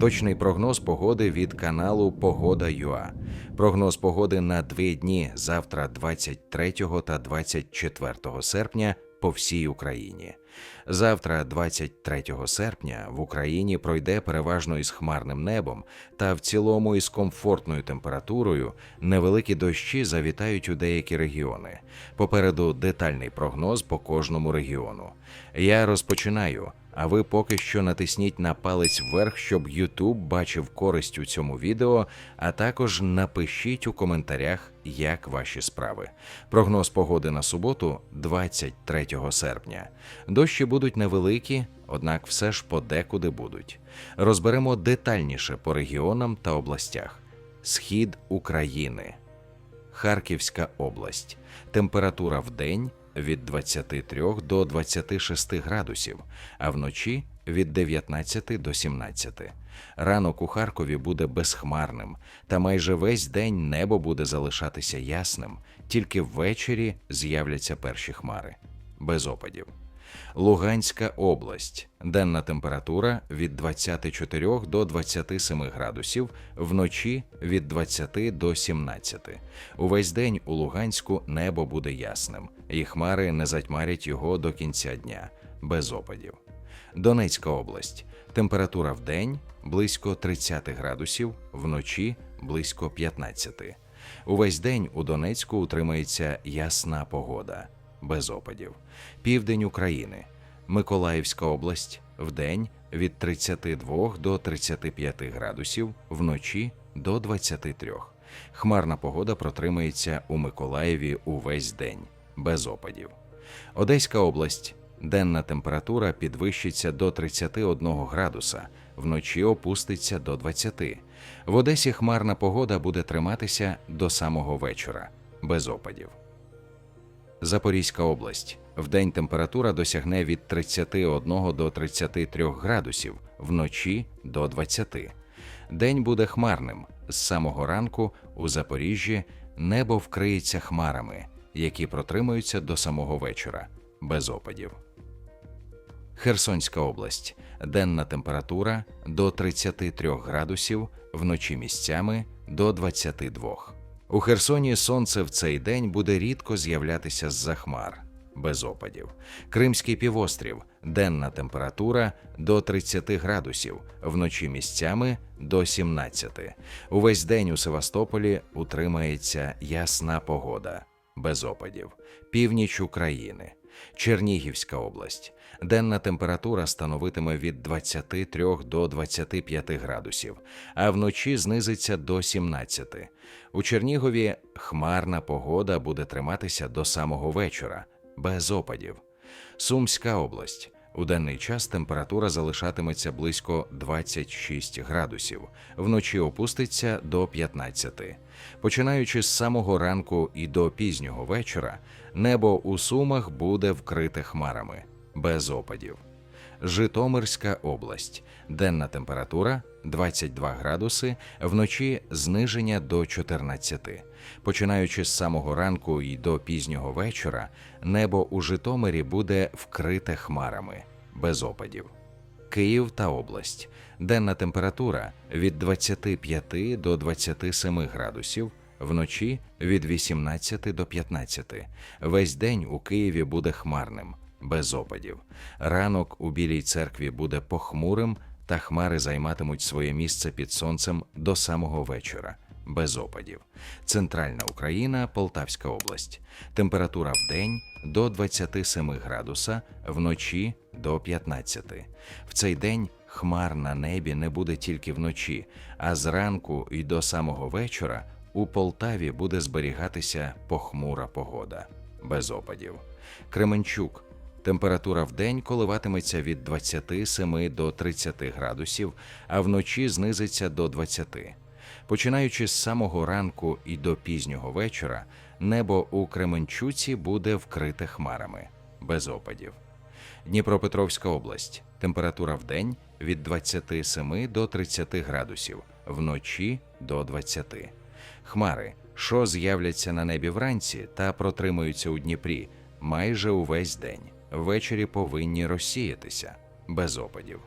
Точний прогноз погоди від каналу Погода.ua. Прогноз погоди на дві дні завтра, 23 та 24 серпня по всій Україні. Завтра, 23 серпня, в Україні пройде переважно із хмарним небом та в цілому із комфортною температурою. Невеликі дощі завітають у деякі регіони. Попереду детальний прогноз по кожному регіону. Я розпочинаю. А ви поки що натисніть на палець вверх, щоб YouTube бачив користь у цьому відео, а також напишіть у коментарях, як ваші справи. Прогноз погоди на суботу, 23 серпня. Дощі будуть невеликі, однак все ж подекуди будуть. Розберемо детальніше по регіонам та областях. Схід України. Харківська область. Температура в день від 23 до 26 градусів, а вночі від 19 до 17. Ранок у Харкові буде безхмарним, та майже весь день небо буде залишатися ясним, тільки ввечері з'являться перші хмари, без опадів. Луганська область. Денна температура від 24 до 27 градусів, вночі від 20 до 17. Увесь день у Луганську небо буде ясним, і хмари не затьмарять його до кінця дня, без опадів. Донецька область. Температура в день близько 30 градусів, вночі близько 15. Увесь день у Донецьку утримається ясна погода, без опадів. Південь України. Миколаївська область вдень від 32 до 35 градусів, вночі до 23. Хмарна погода протримається у Миколаєві увесь день, без опадів. Одеська область. Денна температура підвищиться до 31 градуса, вночі опуститься до 20. В Одесі хмарна погода буде триматися до самого вечора, без опадів. Запорізька область. Вдень температура досягне від 31 до 33 градусів, вночі до 20. День буде хмарним. З самого ранку у Запоріжжі небо вкриється хмарами, які протримуються до самого вечора, без опадів. Херсонська область. Денна температура до 33 градусів, вночі місцями до 22. У Херсоні сонце в цей день буде рідко з'являтися з-за хмар, без опадів. Кримський півострів, денна температура до 30 градусів, вночі місцями до 17. Увесь день у Севастополі утримається ясна погода, без опадів. Північ України. Чернігівська область. Денна температура становитиме від 23 до 25 градусів, а вночі знизиться до 17. У Чернігові хмарна погода буде триматися до самого вечора, без опадів. Сумська область. У денний час температура залишатиметься близько 26 градусів, вночі опуститься до 15. Починаючи з самого ранку і до пізнього вечора, небо у Сумах буде вкрите хмарами, без опадів. Житомирська область. Денна температура 22 градуси, вночі зниження до 14. Починаючи з самого ранку і до пізнього вечора, небо у Житомирі буде вкрите хмарами, без опадів. Київ та область. Денна температура від 25 до 27 градусів, вночі від 18 до 15. Весь день у Києві буде хмарним, без опадів. Ранок у Білій церкві буде похмурим, та хмари займатимуть своє місце під сонцем до самого вечора, без опадів. Центральна Україна, Полтавська область. Температура в день до 27 градуса, вночі до 15. В цей день хмар на небі не буде тільки вночі, а зранку і до самого вечора у Полтаві буде зберігатися похмура погода, без опадів. Кременчук. Температура в день коливатиметься від 27 до 30 градусів, а вночі знизиться до 20. Починаючи з самого ранку і до пізнього вечора, небо у Кременчуці буде вкрите хмарами, без опадів. Дніпропетровська область. Температура в день від 27 до 30 градусів, вночі до 20. Хмари, що з'являться на небі вранці та протримуються у Дніпрі майже увесь день. Ввечері повинні розсіятися без опадів.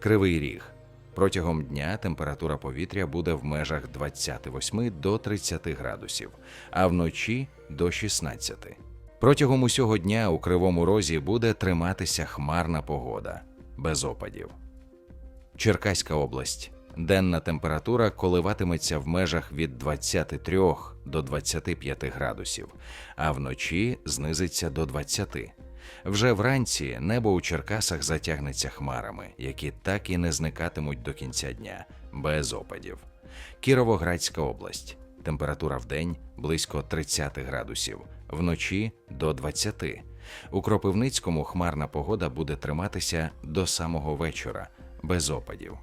Кривий ріг. Протягом дня температура повітря буде в межах 28 до 30 градусів, а вночі до 16. Протягом усього дня у Кривому Розі буде триматися хмарна погода без опадів. Черкаська область. Денна температура коливатиметься в межах від 23 до 25 градусів, а вночі знизиться до 20. Вже вранці небо у Черкасах затягнеться хмарами, які так і не зникатимуть до кінця дня, без опадів. Кіровоградська область. Температура в день близько 30 градусів, вночі до 20. У Кропивницькому хмарна погода буде триматися до самого вечора, без опадів.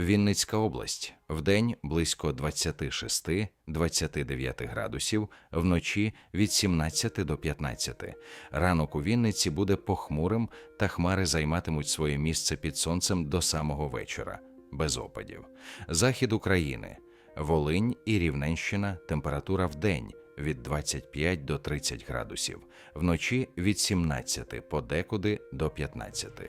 Вінницька область вдень близько 26-29 градусів, вночі від 17 до 15. Ранок у Вінниці буде похмурим, та хмари займатимуть своє місце під сонцем до самого вечора, без опадів. Захід України, Волинь і Рівненщина. Температура вдень від 25 до 30 градусів, вночі від 17 подекуди до 15.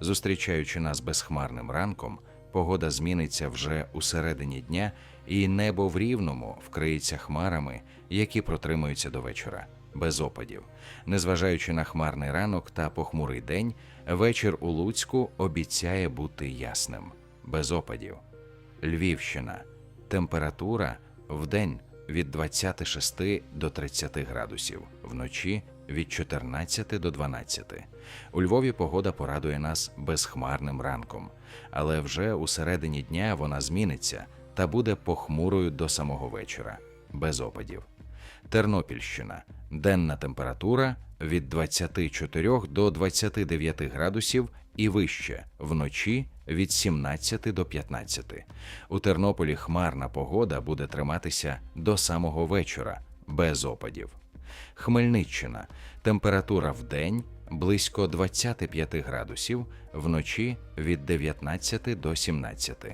Зустрічаючи нас безхмарним ранком, погода зміниться вже у середині дня, і небо в рівному вкриється хмарами, які протримуються до вечора, без опадів. Незважаючи на хмарний ранок та похмурий день, вечір у Луцьку обіцяє бути ясним, без опадів. Львівщина. Температура в день від 26 до 30 градусів, вночі від 14 до 12. У Львові погода порадує нас безхмарним ранком, але вже у середині дня вона зміниться та буде похмурою до самого вечора, без опадів. Тернопільщина. Денна температура від 24 до 29 градусів і вище, вночі від 17 до 15. У Тернополі хмарна погода буде триматися до самого вечора, без опадів. Хмельниччина. Температура в день близько 25 градусів, вночі від 19 до 17.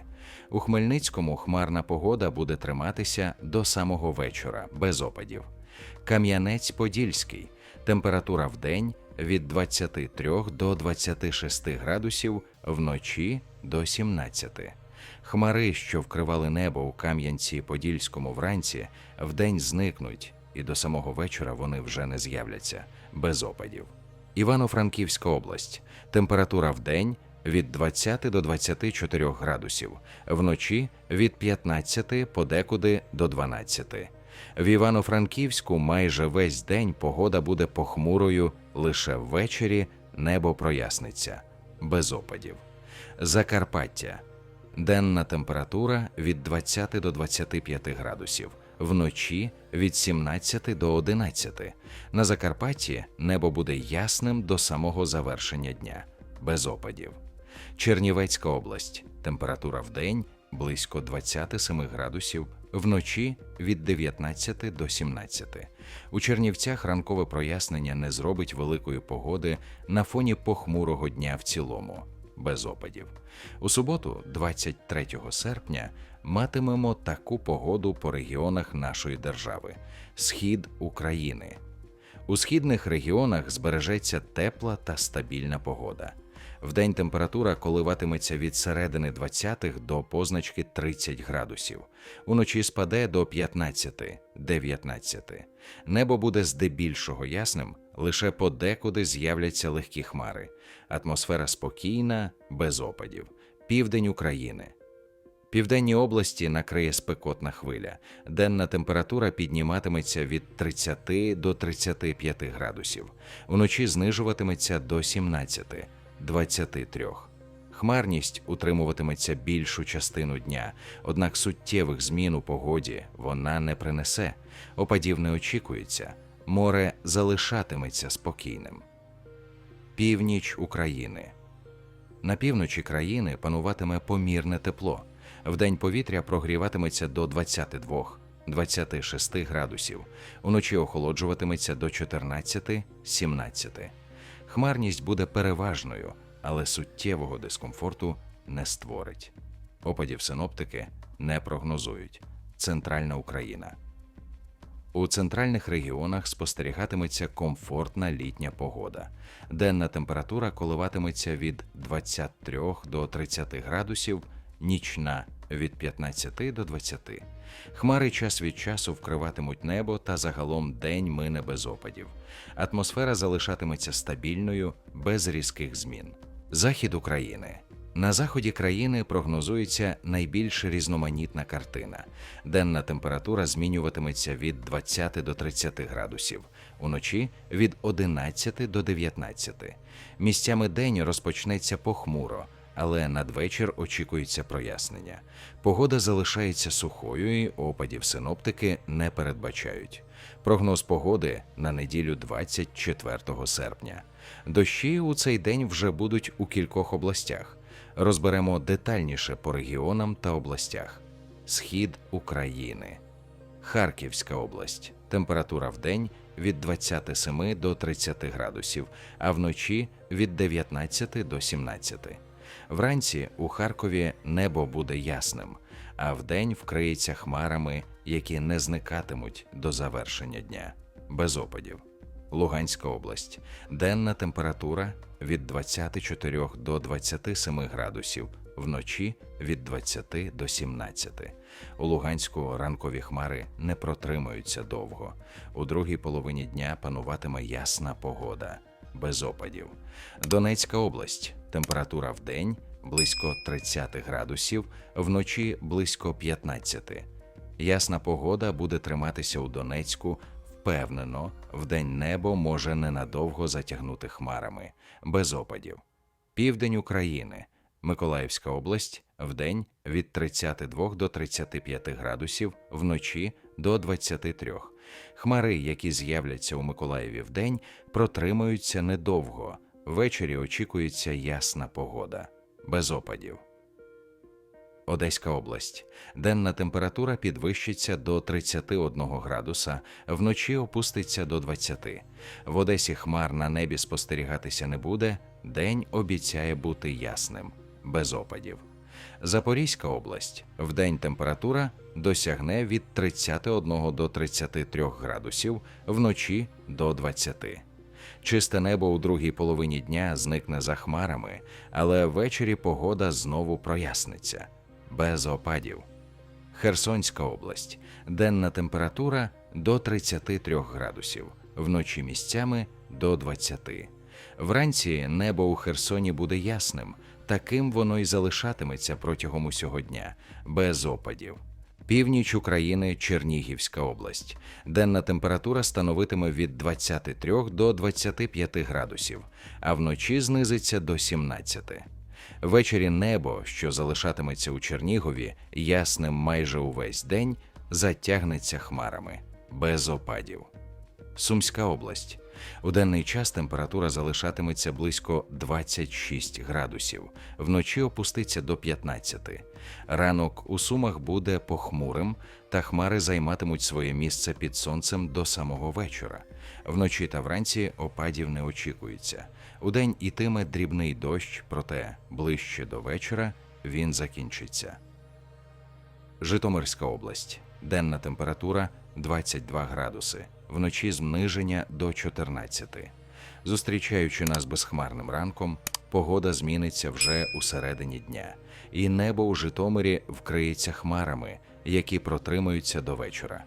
У Хмельницькому хмарна погода буде триматися до самого вечора, без опадів. Кам'янець-Подільський. Температура в день від 23 до 26 градусів, вночі до 17. Хмари, що вкривали небо у Кам'янці-Подільському вранці, вдень зникнуть, і до самого вечора вони вже не з'являться без опадів. Івано-Франківська область. Температура в день від 20 до 24 градусів, вночі від 15 подекуди до 12. В Івано-Франківську майже весь день погода буде похмурою, лише ввечері небо проясниться без опадів. Закарпаття. Денна температура від 20 до 25 градусів, вночі від 17 до 11. На Закарпатті небо буде ясним до самого завершення дня, без опадів. Чернівецька область. Температура в день близько 27 градусів, вночі від 19 до 17. У Чернівцях ранкове прояснення не зробить великої погоди на фоні похмурого дня в цілому, без опадів. У суботу, 23 серпня, матимемо таку погоду по регіонах нашої держави: схід України. У східних регіонах збережеться тепла та стабільна погода. Вдень температура коливатиметься від середини 20-х до позначки 30 градусів. Уночі спаде до 15-19. Небо буде здебільшого ясним, лише подекуди з'являться легкі хмари. Атмосфера спокійна, без опадів. Південь України. Південні області накриє спекотна хвиля. Денна температура підніматиметься від 30 до 35 градусів. Вночі знижуватиметься до 17. 23. Хмарність утримуватиметься більшу частину дня, однак суттєвих змін у погоді вона не принесе, опадів не очікується, море залишатиметься спокійним. Північ України на півночі країни пануватиме помірне тепло. Вдень повітря прогріватиметься до 22-26 градусів, уночі охолоджуватиметься до 14-17. Хмарність буде переважною, але суттєвого дискомфорту не створить. Опадів синоптики не прогнозують. Центральна Україна. У центральних регіонах спостерігатиметься комфортна літня погода. Денна температура коливатиметься від 23 до 30 градусів, нічна від 15 до 20. Хмари час від часу вкриватимуть небо та загалом день мине без опадів. Атмосфера залишатиметься стабільною, без різких змін. Захід України. На заході країни прогнозується найбільш різноманітна картина. Денна температура змінюватиметься від 20 до 30 градусів, уночі від 11 до 19. Місцями день розпочнеться похмуро, але надвечір очікується прояснення. Погода залишається сухою і опадів синоптики не передбачають. Прогноз погоди на неділю 24 серпня. Дощі у цей день вже будуть у кількох областях. Розберемо детальніше по регіонам та областях. Схід України. Харківська область. Температура в день від 27 до 30 градусів, а вночі від 19 до 17. Вранці у Харкові небо буде ясним, а вдень вкриється хмарами, які не зникатимуть до завершення дня, без опадів. Луганська область. Денна температура від 24 до 27 градусів, вночі від 20 до 17. У Луганську ранкові хмари не протримаються довго. У другій половині дня пануватиме ясна погода, без опадів. Донецька область. Температура в день близько 30 градусів, вночі близько 15. Ясна погода буде триматися у Донецьку впевнено, вдень небо може ненадовго затягнути хмарами, без опадів. Південь України, Миколаївська область, вдень від 32 до 35 градусів, вночі до 23. Хмари, які з'являться у Миколаєві вдень, протримаються недовго. Ввечері очікується ясна погода, без опадів. Одеська область. Денна температура підвищиться до 31 градуса, вночі опуститься до 20. В Одесі хмар на небі спостерігатися не буде. День обіцяє бути ясним, без опадів. Запорізька область. Вдень температура досягне від 31 до 33 градусів, вночі до 20. Чисте небо у другій половині дня зникне за хмарами, але ввечері погода знову проясниться без опадів. Херсонська область. Денна температура до 33 градусів, вночі місцями до 20. Вранці небо у Херсоні буде ясним, таким воно й залишатиметься протягом усього дня, без опадів. Північ України Чернігівська область. Денна температура становитиме від 23 до 25 градусів, а вночі знизиться до 17. Ввечері небо, що залишатиметься у Чернігові, ясним майже увесь день, затягнеться хмарами без опадів. Сумська область. У денний час температура залишатиметься близько 26 градусів, вночі опуститься до 15. Ранок у Сумах буде похмурим, та хмари займатимуть своє місце під сонцем до самого вечора. Вночі та вранці опадів не очікується. Удень ітиме дрібний дощ, проте ближче до вечора він закінчиться. Житомирська область. Денна температура 22 градуси, вночі зниження до 14. Зустрічаючи нас безхмарним ранком, погода зміниться вже у середині дня, і небо у Житомирі вкриється хмарами, які протримаються до вечора.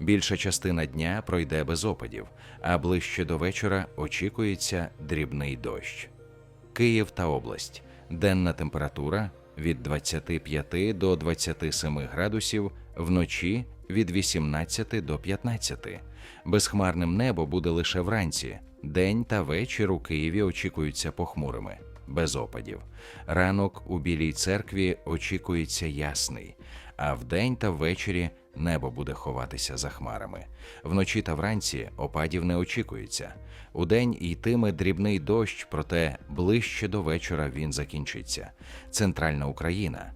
Більша частина дня пройде без опадів, а ближче до вечора очікується дрібний дощ. Київ та область. Денна температура від 25 до 27 градусів, вночі від 18 до 15. Безхмарним небо буде лише вранці. День та вечір у Києві очікуються похмурими, без опадів. Ранок у Білій церкві очікується ясний, а вдень та ввечері небо буде ховатися за хмарами. Вночі та вранці опадів не очікується. Удень йтиме дрібний дощ, проте ближче до вечора він закінчиться. Центральна Україна,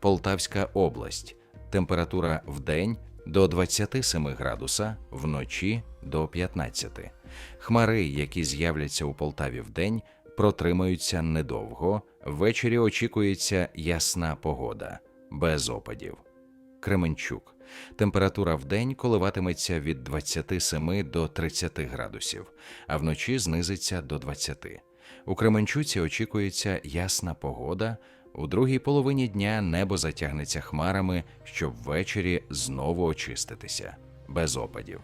Полтавська область. Температура в день до 27 градуса, вночі до 15. Хмари, які з'являться у Полтаві в день, протримаються недовго. Ввечері очікується ясна погода, без опадів. Кременчук. Температура в день коливатиметься від 27 до 30 градусів, а вночі знизиться до 20. У Кременчуці очікується ясна погода. У другій половині дня небо затягнеться хмарами, щоб ввечері знову очиститися, без опадів.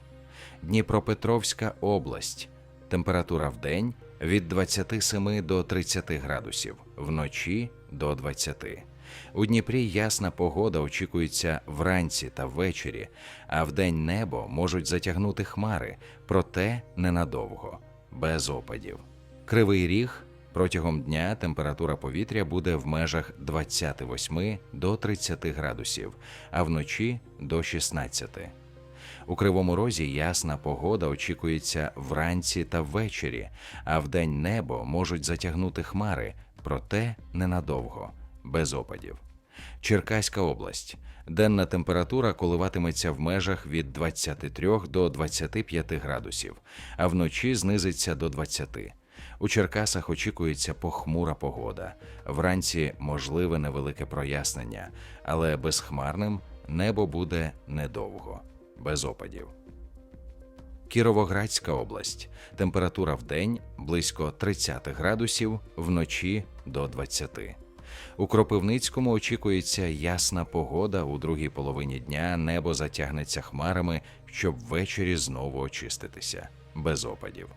Дніпропетровська область. Температура в день від 27 до 30 градусів, вночі до 20. У Дніпрі ясна погода очікується вранці та ввечері, а вдень небо можуть затягнути хмари, проте ненадовго, без опадів. Кривий ріг протягом дня температура повітря буде в межах 28 до 30 градусів, а вночі до 16. У Кривому Розі ясна погода очікується вранці та ввечері, а вдень небо можуть затягнути хмари, проте ненадовго, без опадів. Черкаська область. Денна температура коливатиметься в межах від 23 до 25 градусів, а вночі знизиться до 20. У Черкасах очікується похмура погода. Вранці можливе невелике прояснення, але безхмарним небо буде недовго, без опадів. Кіровоградська область. Температура в день близько 30 градусів, вночі до 20. У Кропивницькому очікується ясна погода. У другій половині дня небо затягнеться хмарами, щоб ввечері знову очиститися, без опадів.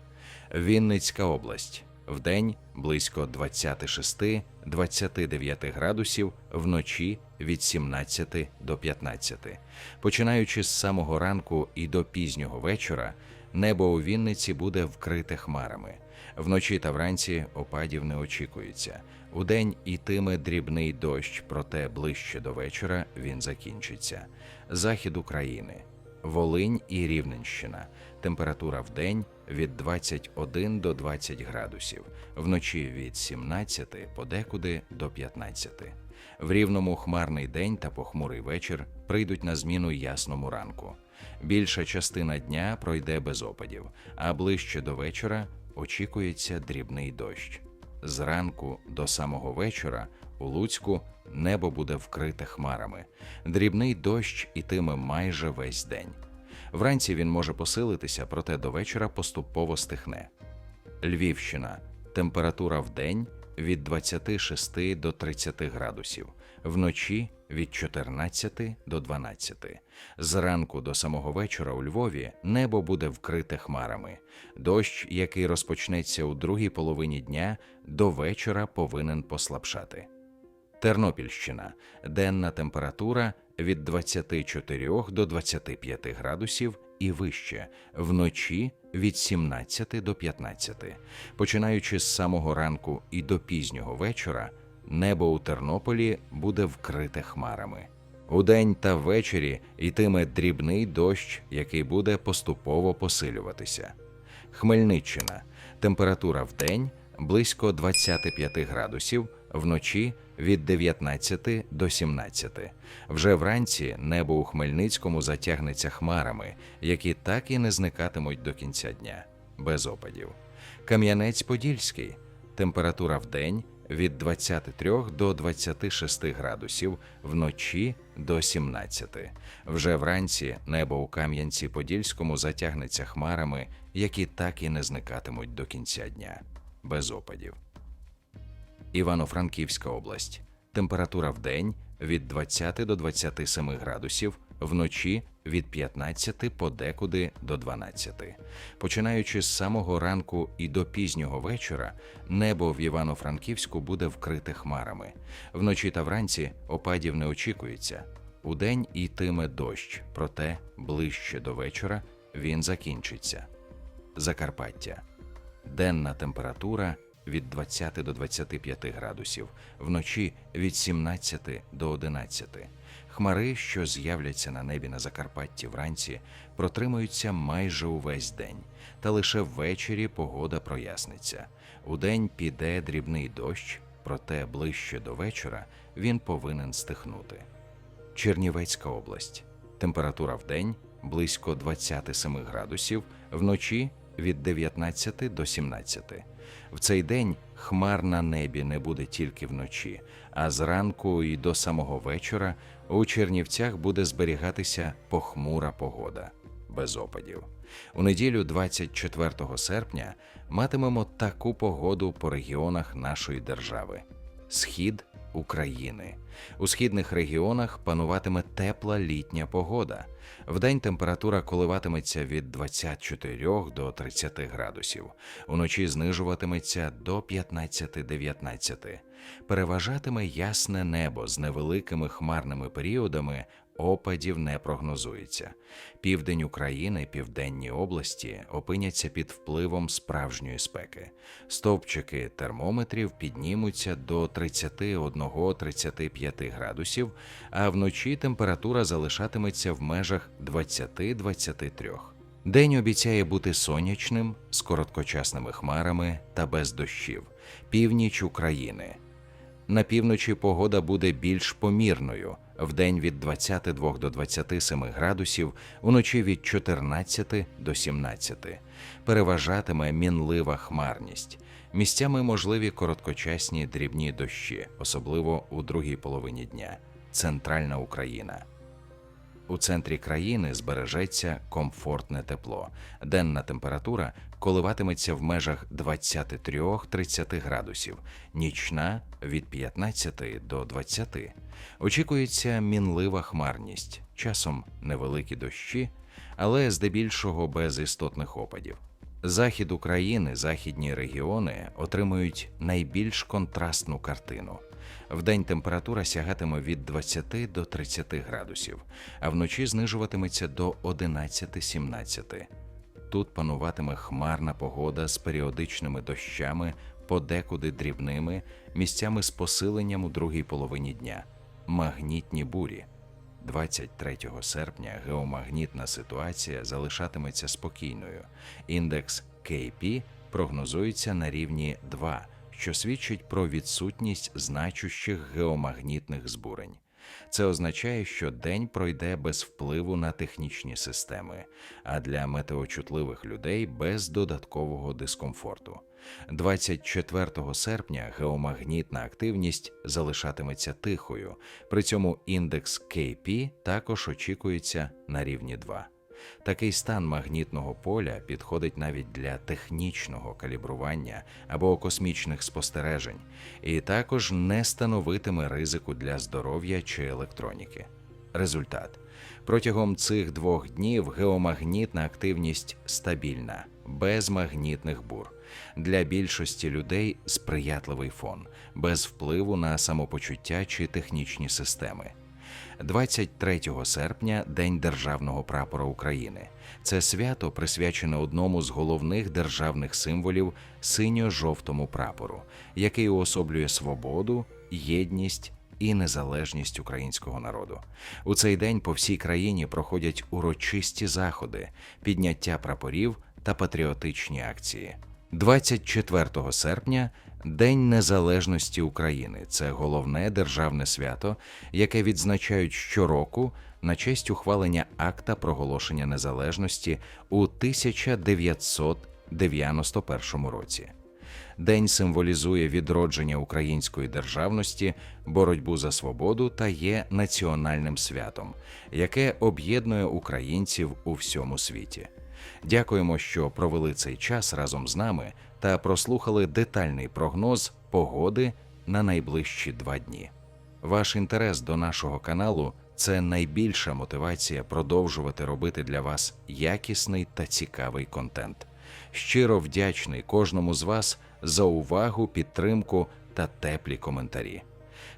Вінницька область. Вдень близько 26-29 градусів, вночі від 17 до 15. Починаючи з самого ранку і до пізнього вечора, небо у Вінниці буде вкрите хмарами. Вночі та вранці опадів не очікується. Удень ітиме дрібний дощ, проте ближче до вечора він закінчиться. Захід України, Волинь і Рівненщина. Температура в день від 21 до 20 градусів, вночі від 17 подекуди до 15. В рівному хмарний день та похмурий вечір прийдуть на зміну ясному ранку. Більша частина дня пройде без опадів, а ближче до вечора очікується дрібний дощ. Зранку до самого вечора у Луцьку небо буде вкрите хмарами. Дрібний дощ ітиме майже весь день. Вранці він може посилитися, проте до вечора поступово стихне. Львівщина. Температура в день від 26 до 30 градусів, вночі від 14 до 12. Зранку до самого вечора у Львові небо буде вкрите хмарами. Дощ, який розпочнеться у другій половині дня, до вечора повинен послабшати. Тернопільщина. Денна температура від 24 до 25 градусів і вище, вночі від 17 до 15. Починаючи з самого ранку і до пізнього вечора, небо у Тернополі буде вкрите хмарами. Удень та ввечері йтиме дрібний дощ, який буде поступово посилюватися. Хмельниччина. Температура в день близько 25 градусів, вночі від 19 до 17. Вже вранці небо у Хмельницькому затягнеться хмарами, які так і не зникатимуть до кінця дня, без опадів. Кам'янець-Подільський. Температура в день від 23 до 26 градусів, вночі до 17. Вже вранці небо у Кам'янці-Подільському затягнеться хмарами, які так і не зникатимуть до кінця дня, без опадів. Івано-Франківська область. Температура в день від 20 до 27 градусів, вночі від 15 подекуди до 12. Починаючи з самого ранку і до пізнього вечора, небо в Івано-Франківську буде вкрите хмарами. Вночі та вранці опадів не очікується. Удень йтиме дощ, проте ближче до вечора він закінчиться. Закарпаття. Денна температура від 20 до 25 градусів, вночі від 17 до 11. Хмари, що з'являться на небі на Закарпатті вранці, протримуються майже увесь день, та лише ввечері погода проясниться. Удень піде дрібний дощ, проте ближче до вечора він повинен стихнути. Чернівецька область. Температура в день близько 27 градусів, вночі від 19 до 17. В цей день хмар на небі не буде тільки вночі, а зранку і до самого вечора у Чернівцях буде зберігатися похмура погода без опадів. У неділю, 24 серпня, матимемо таку погоду по регіонах нашої держави: схід України. У східних регіонах пануватиме тепла літня погода. Вдень температура коливатиметься від 24 до 30 градусів, уночі знижуватиметься до 15-19. Переважатиме ясне небо з невеликими хмарними періодами. Опадів не прогнозується. Південь України, південні області опиняться під впливом справжньої спеки. Стовпчики термометрів піднімуться до 31-35 градусів, а вночі температура залишатиметься в межах 20-23. День обіцяє бути сонячним, з короткочасними хмарами та без дощів. Північ України. На півночі погода буде більш помірною. Вдень від 22 до 27 градусів, уночі від 14 до 17. Переважатиме мінлива хмарність. Місцями можливі короткочасні дрібні дощі, особливо у другій половині дня. Центральна Україна. У центрі країни збережеться комфортне тепло. Денна температура коливатиметься в межах 23-30 градусів, нічна від 15 до 20. Очікується мінлива хмарність, часом невеликі дощі, але здебільшого без істотних опадів. Захід України, західні регіони отримують найбільш контрастну картину. Вдень температура сягатиме від 20 до 30 градусів, а вночі знижуватиметься до 11-17. Тут пануватиме хмарна погода з періодичними дощами, подекуди дрібними, місцями з посиленням у другій половині дня, магнітні бурі. 23 серпня геомагнітна ситуація залишатиметься спокійною. Індекс KP прогнозується на рівні 2, що свідчить про відсутність значущих геомагнітних збурень. Це означає, що день пройде без впливу на технічні системи, а для метеочутливих людей без додаткового дискомфорту. 24 серпня геомагнітна активність залишатиметься тихою, при цьому індекс KP також очікується на рівні 2. Такий стан магнітного поля підходить навіть для технічного калібрування або космічних спостережень, і також не становитиме ризику для здоров'я чи електроніки. Результат протягом цих двох днів геомагнітна активність стабільна, без магнітних бур. Для більшості людей сприятливий фон, без впливу на самопочуття чи технічні системи. 23 серпня День Державного прапора України. Це свято присвячене одному з головних державних символів синьо-жовтому прапору, який уособлює свободу, єдність і незалежність українського народу. У цей день по всій країні проходять урочисті заходи, підняття прапорів та патріотичні акції. 24 серпня День Незалежності України це головне державне свято, яке відзначають щороку на честь ухвалення акта проголошення незалежності у 1991 році. День символізує відродження української державності, боротьбу за свободу та є національним святом, яке об'єднує українців у всьому світі. Дякуємо, що провели цей час разом з нами та прослухали детальний прогноз погоди на найближчі два дні. Ваш інтерес до нашого каналу це найбільша мотивація продовжувати робити для вас якісний та цікавий контент. Щиро вдячний кожному з вас за увагу, підтримку та теплі коментарі.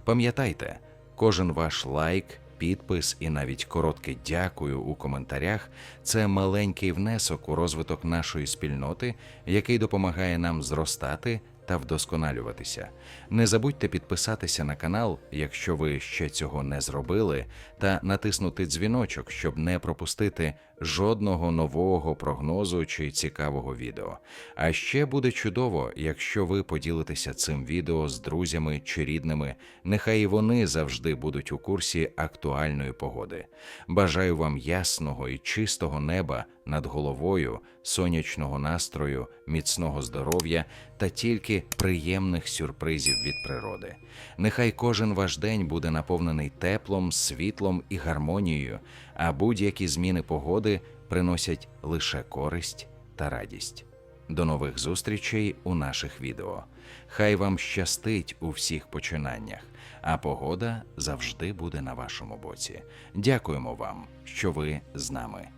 Пам'ятайте, кожен ваш лайк підпис і навіть коротке дякую у коментарях це маленький внесок у розвиток нашої спільноти, який допомагає нам зростати та вдосконалюватися. Не забудьте підписатися на канал, якщо ви ще цього не зробили, та натиснути дзвіночок, щоб не пропустити жодного нового прогнозу чи цікавого відео. А ще буде чудово, якщо ви поділитеся цим відео з друзями чи рідними. Нехай і вони завжди будуть у курсі актуальної погоди. Бажаю вам ясного і чистого неба над головою, сонячного настрою, міцного здоров'я та тільки приємних сюрпризів від природи. Нехай кожен ваш день буде наповнений теплом, світлом і гармонією, а будь-які зміни погоди приносять лише користь та радість. До нових зустрічей у наших відео. Хай вам щастить у всіх починаннях, а погода завжди буде на вашому боці. Дякуємо вам, що ви з нами.